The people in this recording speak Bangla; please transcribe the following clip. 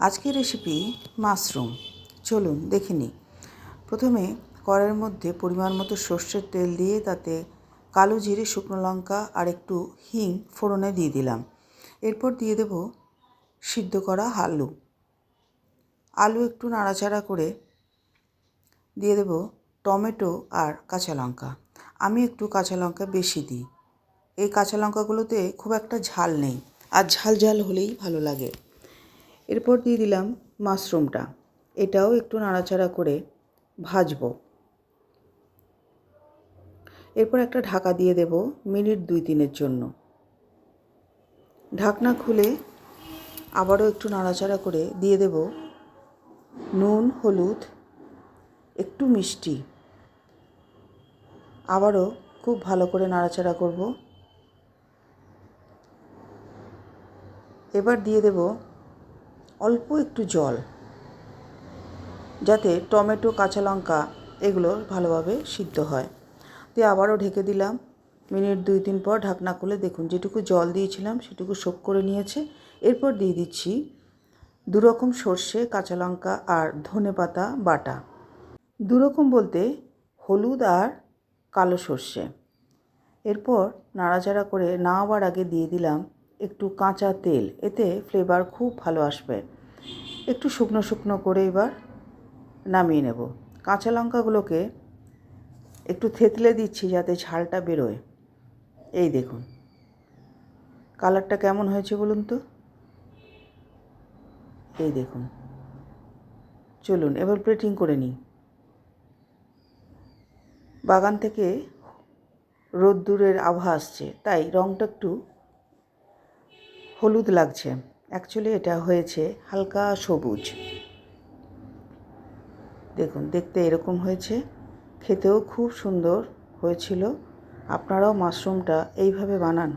আজকের রেসিপি মাশরুম। চলুন দেখে নিই। প্রথমে কড়াইয়ের মধ্যে পরিমাণ মতো সর্ষের তেল দিয়ে তাতে কালো জিরে, শুকনো লঙ্কা আর একটু হিং ফোড়নে দিয়ে দিলাম। এরপর দিয়ে দেব সিদ্ধ করা আলু। আলু একটু নাড়াচাড়া করে দিয়ে দেব টমেটো আর কাঁচা লঙ্কা। আমি একটু কাঁচা লঙ্কা বেশি দিই। এই কাঁচা লঙ্কাগুলোতে খুব একটা ঝাল নেই। আর ঝাল ঝাল হলেই ভালো লাগে। এরপর দিয়ে দিলাম মাশরুমটা। এটাও একটু নাড়াচাড়া করে ভাজবো। এরপর একটা ঢাকা দিয়ে দেব মিনিট দুই তিনের জন্য। ঢাকনা খুলে আবারও একটু নাড়াচাড়া করে দিয়ে দেব নুন, হলুদ, একটু মিষ্টি। আবারও খুব ভালো করে নাড়াচাড়া করব। এবার দিয়ে দেব অল্প একটু জল, যাতে টমেটো, কাঁচা লঙ্কা এগুলো ভালোভাবে সিদ্ধ হয়। দিয়ে আবারও ঢেকে দিলাম। মিনিট দুই তিন পর ঢাকনা খুলে দেখুন, যেটুকু জল দিয়েছিলাম সেটুকু শোক করে নিয়েছে। এরপর দিয়ে দিচ্ছি দুরকম সর্ষে, কাঁচা লঙ্কা আর ধনে পাতা বাটা। দুরকম বলতে হলুদ আর কালো সর্ষে। এরপর নাড়াচাড়া করে নামাবার আগে দিয়ে দিলাম একটু কাঁচা তেল, এতে ফ্লেভার খুব ভালো আসবে। একটু শুকনো শুকনো করে এবার নামিয়ে নেব। কাঁচা লঙ্কাগুলোকে একটু থেতলে দিচ্ছি যাতে ঝালটা বেরোয়। এই দেখুন। কালারটা কেমন হয়েছে বলুন তো? এই দেখুন। চলুন, এবার প্লেটিং করে নিই। বাগান থেকে রোদ্দুরের আভা আসছে, তাই রঙটা একটু হলুদ লাগছে। অ্যাকচুয়ালি এটা হয়েছে হালকা সবুজ। দেখুন, দেখতে এরকম হয়েছে। খেতেও খুব সুন্দর হয়েছিল। আপনারাও মাশরুমটা এইভাবে বানান।